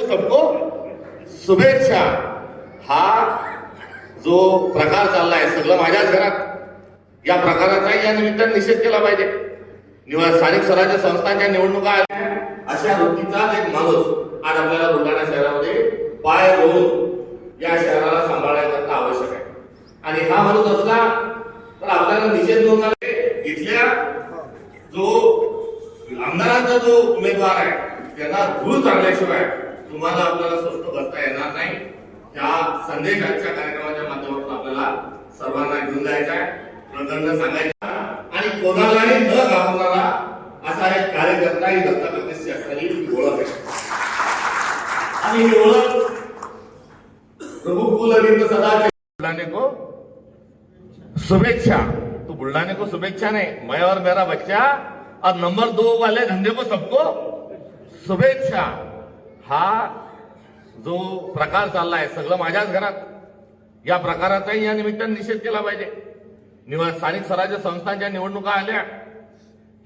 सबको शुभेच्छा. हा जो प्रकार चाललाय सगळं माझ्याच घरात. या प्रकाराचाही या निमित्ताने निषेध केला पाहिजे. स्थानिक स्वराज्य संस्थांच्या निवडणुका आल्या. अशा वृत्तीचाच एक माणूस आज आपल्याला बुलढाणा शहरामध्ये पाय रोवून या शहराला सांभाळण्याकरता आवश्यक आहे. आणि हा माणूस असला तर आपल्याला निषेध नोंदवणे इथल्या जो आमदारांचा जो उमेदवार आहे त्यांना धूळ चालल्याशिवाय तुम्हाला आपल्याला स्वस्त बसता येणार नाही. या संदेशांच्या कार्यक्रमाच्या माध्यमातून आपल्याला सर्वांना घेऊन जायचा आहे. प्रकरण सांगायचा आणि कोणालाही न घाबरणारा असा एक कार्यकर्ता ही दत्ता प्रदेशची असणारी ओळख आहे. आणि ही ओळख प्रभू कुलरविंद सदा बुलढाणे को? शुभेच्छा. तो बुलढाने को शुभेच्छा नहीं. मैं और मेरा बच्चा. और नंबर दो वाले धंधे को सबको शुभेच्छा. हा जो प्रकार चाललाय सगळं माझ्याच घरात. या प्रकाराचाही या निमित्तानं निषेध केला पाहिजे. निवा स्थानिक स्वराज्य संस्थांच्या निवडणुका आल्या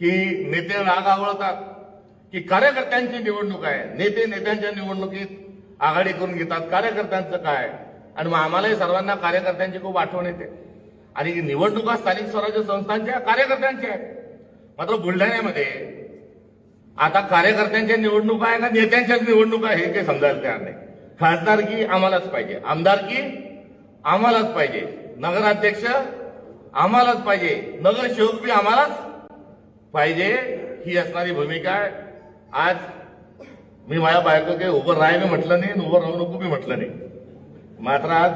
की नेते राग आवळतात की कार्यकर्त्यांची निवडणूक आहे. नेते नेत्यांच्या निवडणुकीत आघाडी करून घेतात. कार्यकर्त्यांचं काय? आणि मग आम्हालाही सर्वांना कार्यकर्त्यांची खूप आठवण येते. आणि निवडणुका स्थानिक स्वराज्य संस्थांच्या कार्यकर्त्यांच्या आहेत. मात्र बुलढाण्यामध्ये आता कार्यकर्त्यांच्या निवडणुका आहे का? नेत्यांच्याच निवडणुका आहे हे काही समजायला तयार नाही. खासदारकी आम्हालाच पाहिजे. आमदारकी आम्हालाच पाहिजे. नगराध्यक्ष आम्हालाच पाहिजे. नगरसेवक बी आम्हालाच पाहिजे. ही असणारी भूमिका आहे. आज मी माझ्या बायको काही उभं राहाय मी म्हटलं नाही उभं राहू नको मी म्हटलं नाही. मात्र आज